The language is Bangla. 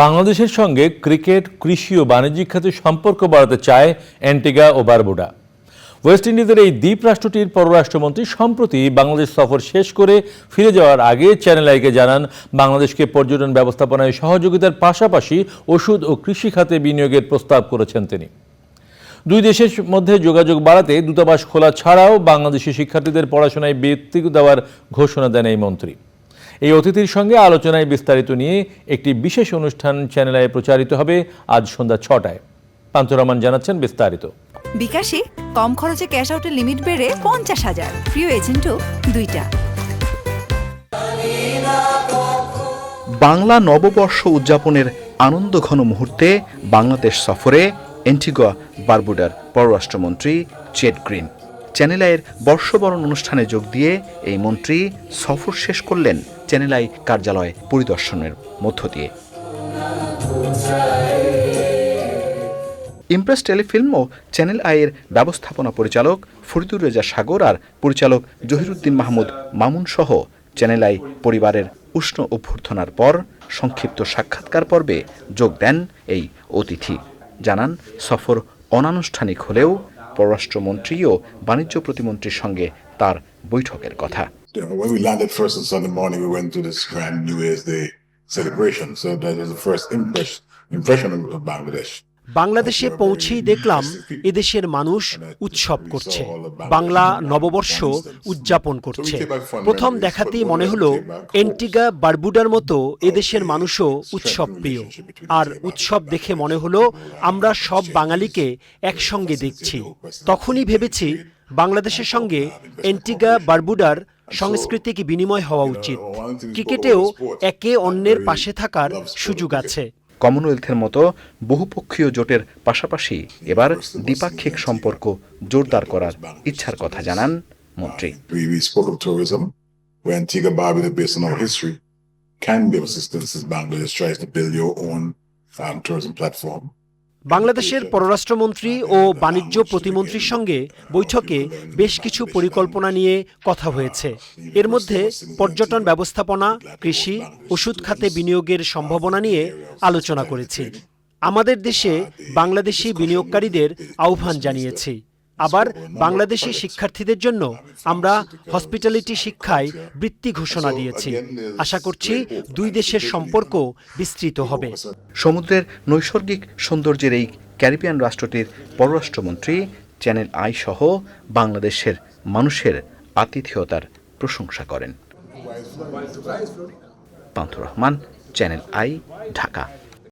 বাংলাদেশের সঙ্গে ক্রিকেট, কৃষি ও বাণিজ্যিক খাতে সম্পর্ক বাড়াতে চায় অ্যান্টিগা ও বারবুডা। ওয়েস্ট ইন্ডিজের এই দ্বীপ রাষ্ট্রটির পররাষ্ট্রমন্ত্রী সম্প্রতি বাংলাদেশ সফর শেষ করে ফিরে যাওয়ার আগে চ্যানেল আইকে জানান, বাংলাদেশকে পর্যটন ব্যবস্থাপনায় সহযোগিতার পাশাপাশি ওষুধ ও কৃষি খাতে বিনিয়োগের প্রস্তাব করেছেন তিনি। দুই দেশের মধ্যে যোগাযোগ বাড়াতে দূতাবাস খোলা ছাড়াও বাংলাদেশি শিক্ষার্থীদের পড়াশোনায় বৃত্তি দেওয়ার ঘোষণা দেন এই মন্ত্রী। এই অতিথির সঙ্গে আলোচনায় বিস্তারিত নিয়ে একটি বিশেষ অনুষ্ঠান চ্যানেল আয়ে প্রচারিত হবে আজ সন্ধ্যা ছটায়। পান্থ রহমান জানাচ্ছেন বিস্তারিত। বিকাশে কম খরচে ক্যাশ আউটের লিমিট বেড়ে পঞ্চাশ হাজার। প্রিয় এজেন্টও দুইটা। বাংলা নববর্ষ উদযাপনের আনন্দঘন মুহূর্তে বাংলাদেশ সফরে এন্টিগোয়া বারবুডার পররাষ্ট্রমন্ত্রী চেড গ্রিন। চ্যানেলাইয়ের বর্ষবরণ অনুষ্ঠানে যোগ দিয়ে এই মন্ত্রী সফর শেষ করলেন চ্যানেলাই কার্যালয় পরিদর্শনের মধ্য দিয়ে। ইমপ্রেস টেলিফিল্ম ও চ্যানেল আইয়ের ব্যবস্থাপনা পরিচালক ফরিদুর রেজা সাগর আর পরিচালক জহিরুদ্দিন মাহমুদ মামুন সহ চ্যানেল আই পরিবারের উষ্ণ অভ্যর্থনার পর সংক্ষিপ্ত সাক্ষাৎকার পর্বে যোগ দেন এই অতিথি। জানান, সফর অনানুষ্ঠানিক হলেও পররাষ্ট্রমন্ত্রী ও বাণিজ্য প্রতিমন্ত্রীর সঙ্গে তার বৈঠকের কথা। You know, when we landed first on Sunday morning, we went to this grand New Year's Day celebration. So that was the first impression, impression of of Bangladesh. বাংলাদেশে পৌঁছেই দেখলাম এদেশের মানুষ উৎসব করছে। বাংলা নববর্ষ উদযাপন করছে। প্রথম দেখাতেই মনে হলো এন্টিগা বারবুডার মতো এদেশের মানুষও উৎসব প্রিয়। আর উৎসব দেখে মনে হলো আমরা সব বাঙালিকে একসঙ্গে দেখছি। তখনই ভেবেছি বাংলাদেশের সঙ্গে এন্টিগা বারবুডার সংস্কৃতি কি বিনিময় হওয়া উচিত। ক্রিকেটেও একে অন্যের পাশে থাকার সুযোগ আছে। কমনওয়েলথের মতো বহুপক্ষীয় জোটের পাশাপাশি এবার দ্বিপাক্ষিক সম্পর্ক জোরদার করার ইচ্ছার কথা জানান মন্ত্রী। can give assistance as Bangladesh tries to build your own um, tourism platform. বাংলাদেশের পররাষ্ট্রমন্ত্রী ও বাণিজ্য প্রতিমন্ত্রীর সঙ্গে বৈঠকে বেশ কিছু পরিকল্পনা নিয়ে কথা হয়েছে। এর মধ্যে পর্যটন ব্যবস্থাপনা, কৃষি, ওষুধ খাতে বিনিয়োগের সম্ভাবনা নিয়ে আলোচনা করেছি। আমাদের দেশে বাংলাদেশি বিনিয়োগকারীদের আহ্বান জানিয়েছি। আবার বাংলাদেশি শিক্ষার্থীদের জন্য আমরা হসপিটালিটি শিক্ষায় বৃত্তি ঘোষণা দিয়েছি। আশা করছি দুই দেশের সম্পর্ক বিস্তৃত হবে। সমুদ্রের নৈসর্গিক সৌন্দর্যের এই ক্যারিবিয়ান রাষ্ট্রটির পররাষ্ট্রমন্ত্রী চ্যানেল আই সহ বাংলাদেশের মানুষের আতিথেয়তার প্রশংসা করেন। Pantha Rahman channel I Dhaka.